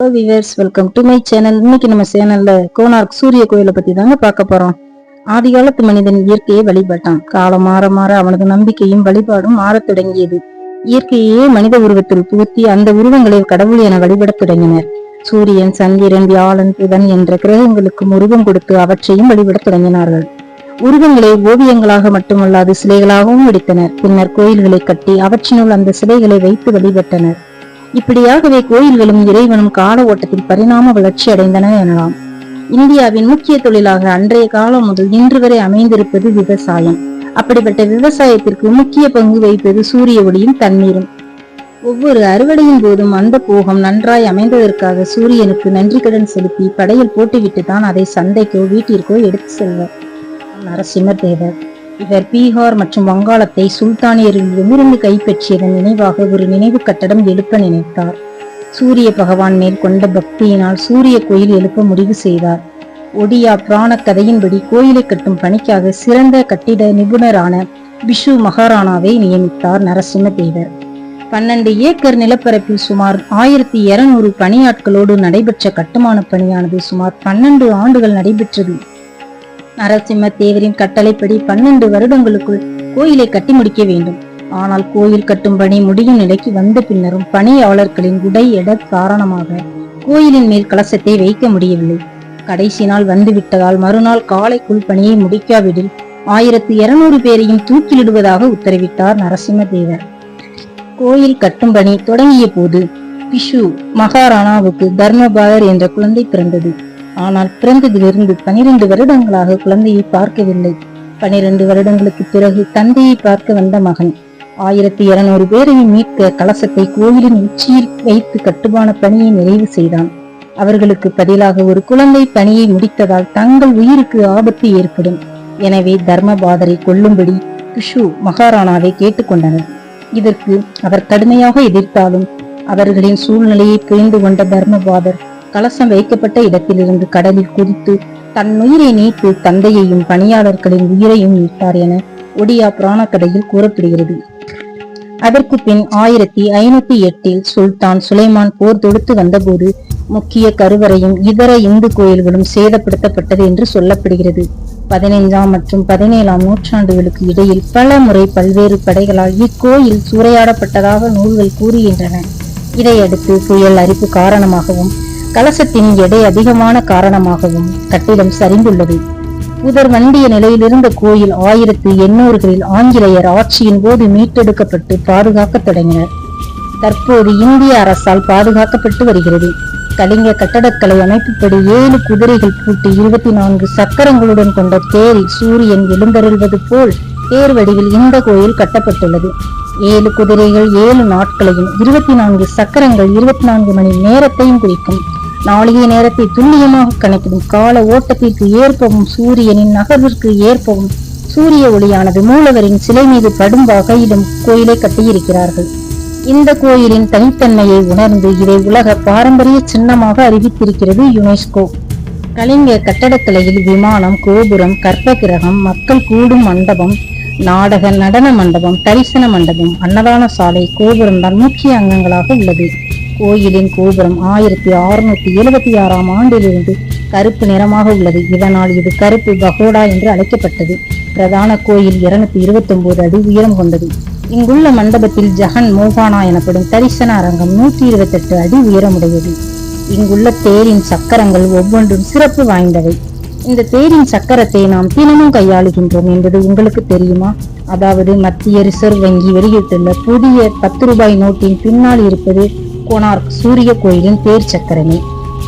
Hello viewers welcome to my channel இன்னைக்கு நம்ம சேனல்ல கோனார்க் சூரிய கோயிலை பத்தி தாங்க பார்க்க போறோம். ஆதிகாலத்து மனிதன் இயற்கையை வழிபட்டான். காலம் மாற மாற அவனது நம்பிக்கையும் வழிபாடும் மாறத் தொடங்கியது. இயற்கையே மனித உருவத்தில் புகுத்தி அந்த உருவங்களை கடவுள் என வழிபடத் தொடங்கினர். சூரியன் சந்திரன் வியாழன் புதன் என்ற கிரகங்களுக்கும் உருவம் கொடுத்து அவற்றையும் வழிபடத் தொடங்கினார்கள். உருவங்களை ஓவியங்களாக மட்டுமல்லாது சிலைகளாகவும் வெடித்தனர் பின்னர் கோயில்களை கட்டி அவற்றினுள் அந்த சிலைகளை வைத்து வழிபட்டனர். இப்படியாகவே கோயில்களும் இறைவனும் கால ஓட்டத்தில் பரிணாம வளர்ச்சி அடைந்தன எனலாம். இந்தியாவின் முக்கிய தொழிலாக அன்றைய காலம் முதல் இன்று வரை அமைந்திருப்பது விவசாயம். அப்படிப்பட்ட விவசாயத்திற்கு முக்கிய பங்கு வகிப்பது சூரிய ஒளியும் தண்ணீரும். ஒவ்வொரு அறுவடையின் போதும் அந்த போகம் நன்றாய் அமைந்ததற்காக சூரியனுக்கு நன்றி கடன் செலுத்தி படையில் போட்டுவிட்டு தான் அதை சந்தைக்கோ வீட்டிற்கோ எடுத்து செல்வர். நரசிம்ம தேவர். இவர் பீகார் மற்றும் வங்காளத்தை சுல்தானியரிடமிருந்து கைப்பற்றியதன் நினைவாக ஒரு நினைவு கட்டடம் எழுப்ப நினைத்தார். சூரிய பகவான் மேல் கொண்ட பக்தியினால் சூரிய கோயில் எழுப்ப முடிவு செய்தார். ஒடியா புராண கதையின்படி கோயிலை கட்டும் பணிக்காக சிறந்த கட்டிட நிபுணரான விஷு மகாராணாவை நியமித்தார் நரசிம்மதேவர். பன்னெண்டு ஏக்கர் நிலப்பரப்பில் சுமார் ஆயிரத்தி இருநூறு பணியாட்களோடு நடைபெற்ற கட்டுமான பணியானது சுமார் பன்னெண்டு ஆண்டுகள் நடைபெற்றது. நரசிம்ம தேவரின் கட்டளைப்படி பன்னெண்டு வருடங்களுக்குள் கோயிலை கட்டி முடிக்க வேண்டும். ஆனால் கோயில் கட்டும் பணி முடியும் நிலைக்கு வந்த பின்னரும் பணியாளர்களின் உடை எட காரணமாக கோயிலின் மேல் கலசத்தை வைக்க முடியவில்லை. கடைசி நாள் வந்துவிட்டதால் மறுநாள் காலைக்குள் பணியை முடிக்காவிடில் ஆயிரத்தி இருநூறு பேரையும் தூக்கிலிடுவதாக உத்தரவிட்டார் நரசிம்ம தேவர். கோயில் கட்டும் பணி தொடங்கிய போது பிஷு மகாராணாவுக்கு தர்மபாதர் என்ற குழந்தை பிறந்தது. ஆனால் பிறந்ததிலிருந்து பனிரெண்டு வருடங்களாக குழந்தையை பார்க்கவில்லை. பனிரெண்டு வருடங்களுக்கு பிறகு தந்தையை பார்க்க வந்த மகன். ஆயிரத்தி இருநூறு பேரையும் மீட்க கலசத்தை கோயிலின் உச்சியில் வைத்து கட்டுமான பணியை நிறைவு செய்தான். அவர்களுக்கு பதிலாக ஒரு குழந்தை பணியை முடித்ததால் தங்கள் உயிருக்கு ஆபத்து ஏற்படும். எனவே தர்மபாதரை கொல்லும்படி பிஷு மகாராணாவை கேட்டுக்கொண்டனர். இதற்கு அவர் கடுமையாக எதிர்த்தாலும் அவர்களின் சூழ்நிலையை புரிந்து கொண்ட தர்மபாதர் கலசம் வைக்கப்பட்ட இடத்திலிருந்து கடலில் குதித்து தன் உயிரை நீத்து தந்தையையும் பணியாளர்களின் உயிரையும் மீட்டார் என ஒடியா புராண கூறப்படுகிறது. அதற்கு பின் ஆயிரத்தி ஐநூத்தி எட்டில் சுல்தான் சுலைமான் போர் தொடுத்து வந்தபோது முக்கிய கருவறையும் இதர இந்து கோயில்களும் சேதப்படுத்தப்பட்டது என்று சொல்லப்படுகிறது. பதினைந்தாம் மற்றும் பதினேழாம் நூற்றாண்டுகளுக்கு இடையில் பல முறை பல்வேறு படைகளால் இக்கோயில் சூறையாடப்பட்டதாக நூல்கள் கூறுகின்றன. இதையடுத்து புயல் அரிப்பு காரணமாகவும் கலசத்தின் எடை அதிகமான காரணமாகவும் கட்டிடம் சரிந்துள்ளது. புதர் வண்டிய நிலையிலிருந்த கோயில் ஆயிரத்து எண்ணூறுகளில் ஆங்கிலேயர் ஆட்சியின் போது மீட்டெடுக்கப்பட்டு பாதுகாக்க தொடங்கினர். தற்போது இந்திய அரசால் பாதுகாக்கப்பட்டு வருகிறது. கலிங்க கட்டடக்கலை அமைப்புப்படி ஏழு குதிரைகள் பூட்டி இருபத்தி நான்கு சக்கரங்களுடன் கொண்ட தேரில் சூரியன் எழுந்தருள்வது போல் தேர் வடிவில் இந்த கோயில் கட்டப்பட்டுள்ளது. ஏழு குதிரைகள் ஏழு நாட்களையும் இருபத்தி நான்கு சக்கரங்கள் இருபத்தி நான்கு மணி நேரத்தையும் குறிக்கும். நாளிகை நேரத்தை துல்லியமாக கணக்கிடும் கால ஓட்டத்திற்கு ஏற்பவும் சூரியனின் நகர்விற்கு ஏற்பவும் சூரிய ஒளியானது மூலவரின் சிலை மீது படும் வகையிலும் கோயிலை கட்டியிருக்கிறார்கள். இந்த கோயிலின் தனித்தன்மையை உணர்ந்து இதை உலக பாரம்பரிய சின்னமாக அறிவித்திருக்கிறது யுனெஸ்கோ. கலிங்க கட்டடக்கலையில் விமானம் கோபுரம் கற்பகிரகம் மக்கள் கூடும் மண்டபம் நாடக நடன மண்டபம் தரிசன மண்டபம் அன்னதான சாலை கோபுரம் தான் முக்கிய அங்கங்களாக உள்ளது. கோயிலின் கோபுரம் ஆயிரத்தி அறுநூத்தி எழுபத்தி ஆறாம் ஆண்டிலிருந்து கருப்பு நிறமாக உள்ளது. இதனால் இது கருப்பு பகோடா என்று அழைக்கப்பட்டது. பிரதான கோயில் இருநூத்தி இருபத்தி ஒன்பது அடி உயரம் கொண்டது. இங்குள்ள மண்டபத்தில் ஜஹன் மோகானா எனப்படும் தரிசன அரங்கம் நூற்றி இருபத்தெட்டு அடி உயரமுடையது. இங்குள்ள தேரின் சக்கரங்கள் ஒவ்வொன்றும் சிறப்பு வாய்ந்தவை. இந்த தேரின் சக்கரத்தை நாம் தினமும் கையாளுகின்றோம் என்பது உங்களுக்கு தெரியுமா? அதாவது மத்திய ரிசர்வ் வங்கி வெளியிட்டுள்ள புதிய பத்து ரூபாய் நோட்டின் பின்னால் இருப்பது கோனார்க் சூரிய கோயிலின் தேர் சக்கரமே.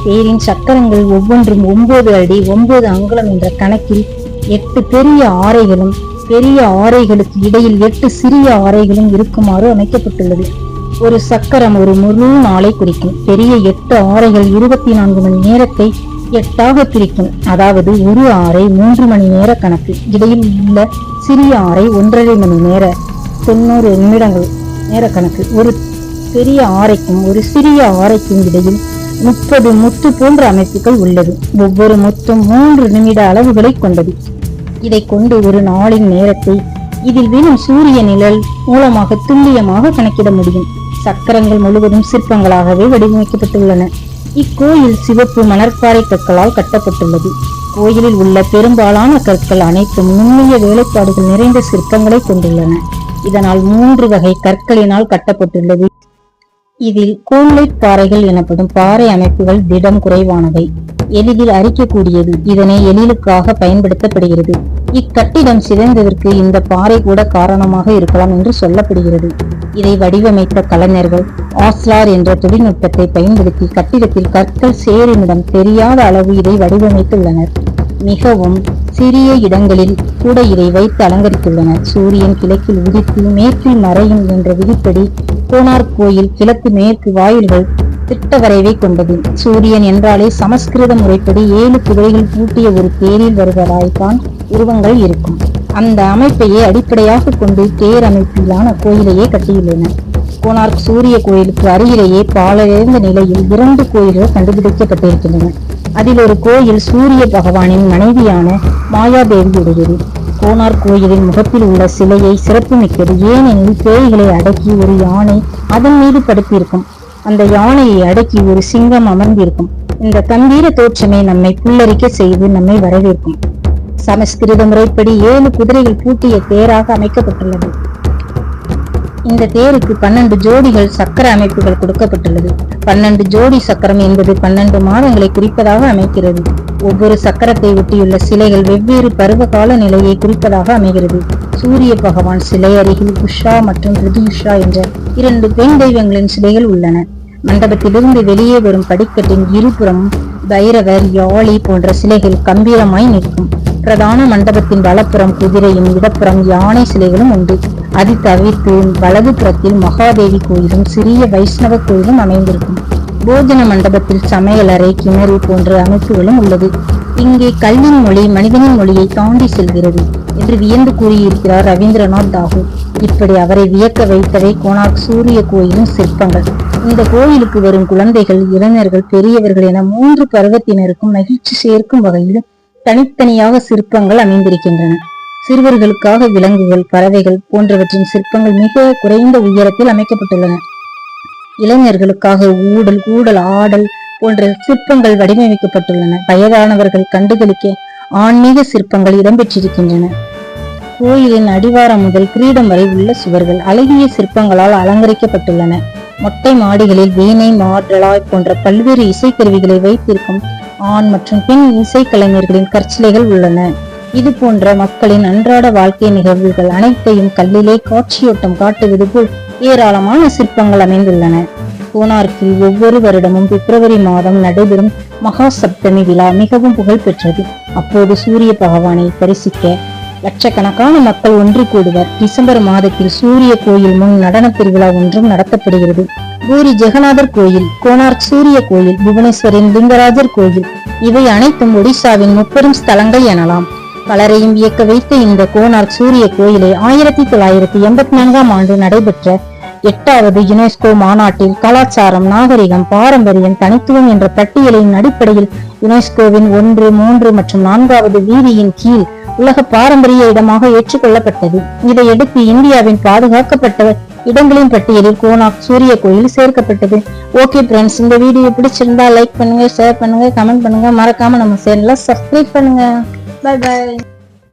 தேரின் சக்கரங்கள் ஒவ்வொன்றும் ஒன்பது அடி ஒன்பது அங்குலம் என்ற கணக்கில் எட்டு பெரிய ஆரைகளும் பெரிய ஆரைகளுக்கு இடையில் எட்டு சிறிய ஆரைகளும் இருக்குமாறு அமைக்கப்பட்டுள்ளது. ஒரு சக்கரம் ஒரு முழு நாளை குறிக்கும். பெரிய எட்டு ஆரைகள் இருபத்தி நான்கு மணி நேரத்தை எட்டாக பிரிக்கும். அதாவது ஒரு ஆரை மூன்று மணி நேர கணக்கு. இடையில் உள்ள சிறிய ஆரை ஒன்றரை மணி நேர தொண்ணூறு நிமிடங்கள் நேர கணக்கு. ஒரு பெரிய ஆரைக்கும் ஒரு சிறிய ஆரைக்கும் இடையில் முப்பது முத்து போன்ற அமைப்புகள் உள்ளது. ஒவ்வொரு முத்தும் மூன்று நிமிட அளவுகளை கொண்டது. இதை கொண்டு ஒரு நாளின் நேரத்தை இதில் விழும் சூரிய நிழல் மூலமாக துல்லியமாக கணக்கிட முடியும். சக்கரங்கள் முழுவதும் சிற்பங்களாகவே வடிவமைக்கப்பட்டுள்ளன. இக்கோயில் சிவப்பு மணற்பாறை கற்களால் கட்டப்பட்டுள்ளது. கோயிலில் உள்ள பெரும்பாலான கற்கள் அனைத்தும் நுண்ணிய வேலைப்பாடுகள் நிறைந்த சிற்பங்களை கொண்டுள்ளன. இதனால் மூன்று வகை கற்களினால் கட்டப்பட்டுள்ளது. இதில் கோல்லைட் பாறைகள் எனப்படும் பாறை அமைப்புகள் திடம் குறைவானவை. எளிதில் அரிக்கக்கூடியது இதனை எழிலுக்காக பயன்படுத்தப்படுகிறது. இக்கட்டிடம் சிதைந்ததற்கு இந்த பாறை கூட காரணமாக இருக்கலாம் என்று சொல்லப்படுகிறது. இதை வடிவமைத்த கலைஞர்கள் ஆஸ்லார் என்ற தொழில்நுட்பத்தை பயன்படுத்தி கட்டிடத்தில் கற்கள் சேருமிடம் தெரியாத அளவு இதை வடிவமைத்துள்ளனர். மிகவும் சிறிய இடங்களில் கூட இதை வைத்து அலங்கரித்துள்ளனர். சூரியன் கிழக்கில் உதித்து மேற்கில் மறையும் என்ற விதிப்படி கோனார் கோயில் கிழக்கு மேற்கு வாயில்கள் திட்ட வரைவை கொண்டது. சூரியன் என்றாலே சமஸ்கிருத முறைப்படி ஏழு குதிரைகள் பூட்டிய ஒரு தேரில் வருவதாய்த்தான் உருவங்கள் இருக்கும். அந்த அமைப்பையே அடிப்படையாக கொண்டு தேர் அமைப்பிலான கோயிலையே கட்டியுள்ளனர். கோனார்க் சூரிய கோயிலுக்கு அருகிலேயே பாலடைந்த நிலையில் இரண்டு கோயில்கள் கண்டுபிடிக்கப்பட்டிருக்கின்றன. அதில் ஒரு கோயில் சூரிய பகவானின் மனைவியான மாயாதேவியுடையது. கோனார் கோயிலின் முகத்தில் உள்ள சிலையை சிறப்புமிக்கது. ஏனெனில் பேய்களை அடக்கி ஒரு யானை அதன் மீது படுத்திருக்கும். அந்த யானையை அடக்கி ஒரு சிங்கம் அமர்ந்திருக்கும். இந்த கம்பீர தோற்றமே நம்மை புல்லரிக்க செய்து நம்மை வரவேற்கும். சமஸ்கிருத முறைப்படி ஏழு குதிரைகள் பூட்டிய தேராக அமைக்கப்பட்டுள்ளது. இந்த தேருக்கு பன்னெண்டு ஜோடிகள் சக்கர அமைப்புகள் கொடுக்கப்பட்டுள்ளது. பன்னெண்டு ஜோடி சக்கரம் என்பது பன்னெண்டு மாதங்களை குறிப்பதாக அமைக்கிறது. ஒவ்வொரு சக்கரத்தை ஒட்டியுள்ள சிலைகள் வெவ்வேறு பருவகால நிலையை குறிப்பதாக அமைகிறது. சூரிய பகவான் சிலை அருகில் உஷா மற்றும் ரிதுஷா என்ற இரண்டு பெண் தெய்வங்களின் சிலைகள் உள்ளன. மண்டபத்திலிருந்து வெளியே வரும் படிக்கட்டின் இருபுறம் பைரவர் யாழி போன்ற சிலைகள் கம்பீரமாய் நிற்கும். பிரதான மண்டபத்தின் வலப்புறம் குதிரையும் இடப்புறம் யானை சிலைகளும் உண்டு. அது தவிர்த்து வலது புறத்தில் மகாதேவி கோயிலும் சிறிய வைஷ்ணவ கோயிலும் அமைந்திருக்கும். போஜன மண்டபத்தில் சமையலறை கிணறு போன்ற அமைப்புகளும் உள்ளது. இங்கே கல்வின் மொழி மனிதனின் மொழியை தாண்டி செல்கிறது என்று வியந்து கூறியிருக்கிறார் ரவீந்திரநாத் தாகூர் இப்படி அவரை வியக்க வைத்தவை கோனார்க் சூரிய கோயிலின் சிற்பங்கள். இந்த கோயிலுக்கு வரும் குழந்தைகள் இளைஞர்கள் பெரியவர்கள் என மூன்று பருவத்தினருக்கும் மகிழ்ச்சி சேர்க்கும் வகையில் தனித்தனியாக சிற்பங்கள் அமைந்திருக்கின்றன. சிறுவர்களுக்காக விலங்குகள் பறவைகள் போன்றவற்றின் சிற்பங்கள் மிக குறைந்த உயரத்தில் அமைக்கப்பட்டுள்ளன. இளைஞர்களுக்காக ஊடல் ஊடல் ஆடல் போன்ற சிற்பங்கள் வடிவமைக்கப்பட்டுள்ளன. வயதானவர்கள் கண்டுகளிக்க ஆன்மீக சிற்பங்கள் இடம்பெற்றிருக்கின்றன. கோயிலின் அடிவாரம் முதல் கிரீடம் வரை உள்ள சுவர்கள் அழகிய சிற்பங்களால் அலங்கரிக்கப்பட்டுள்ளன. மொட்டை மாடிகளில் வீணை மாடலாய் போன்ற பல்வேறு இசைக்கருவிகளை வைத்திருக்கும் ஆண் மற்றும் பெண் இசைக்கலைஞர்களின் கற்சிலைகள் உள்ளன. இது போன்ற மக்களின் அன்றாட வாழ்க்கை நிகழ்வுகள் அனைத்தையும் கல்லிலே காட்சியோட்டம் காட்டுவது போல் ஏராளமான சிற்பங்கள் அமைந்துள்ளன. கோனார்க்கில் ஒவ்வொரு வருடமும் பிப்ரவரி மாதம் நடைபெறும் மகா சப்தமி விழா மிகவும் புகழ் பெற்றது. அப்போது சூரிய பகவானை தரிசிக்க லட்சக்கணக்கான மக்கள் ஒன்று கூடுவர். டிசம்பர் மாதத்தில் சூரிய கோயில் முன் நடன திருவிழா ஒன்றும் நடத்தப்படுகிறது. பூரி ஜெகநாதர் கோயில் கோனார்க் சூரிய கோயில் புவனேஸ்வரின் லிங்கராஜர் கோயில் இவை அனைத்தும் ஒடிசாவின் முப்பெரும் ஸ்தலங்கள் எனலாம். பலரையும் இயக்க வைத்த இந்த கோனார்க் சூரிய கோயிலை ஆயிரத்தி தொள்ளாயிரத்தி எண்பத்தி நான்காம் ஆண்டு நடைபெற்ற எட்டாவது யுனெஸ்கோ மாநாட்டில் கலாச்சாரம் நாகரிகம் பாரம்பரியம் தனித்துவம் என்ற பட்டியலின் அடிப்படையில் யுனெஸ்கோவின் ஒன்று மூன்று மற்றும் நான்காவது வீதியின் கீழ் உலக பாரம்பரிய இடமாக ஏற்றுக்கொள்ளப்பட்டது. இதையடுத்து இந்தியாவின் பாதுகாக்கப்பட்ட இடங்களின் பட்டியலில் கோனாக் சூரிய கோயில் சேர்க்கப்பட்டது. ஓகே ஃப்ரெண்ட்ஸ் இந்த வீடியோ பிடிச்சிருந்தா லைக் பண்ணுங்க ஷேர் பண்ணுங்க கமெண்ட் பண்ணுங்க. மறக்காம நம்ம சேனலை சப்ஸ்கிரைப் பண்ணுங்க. 拜拜。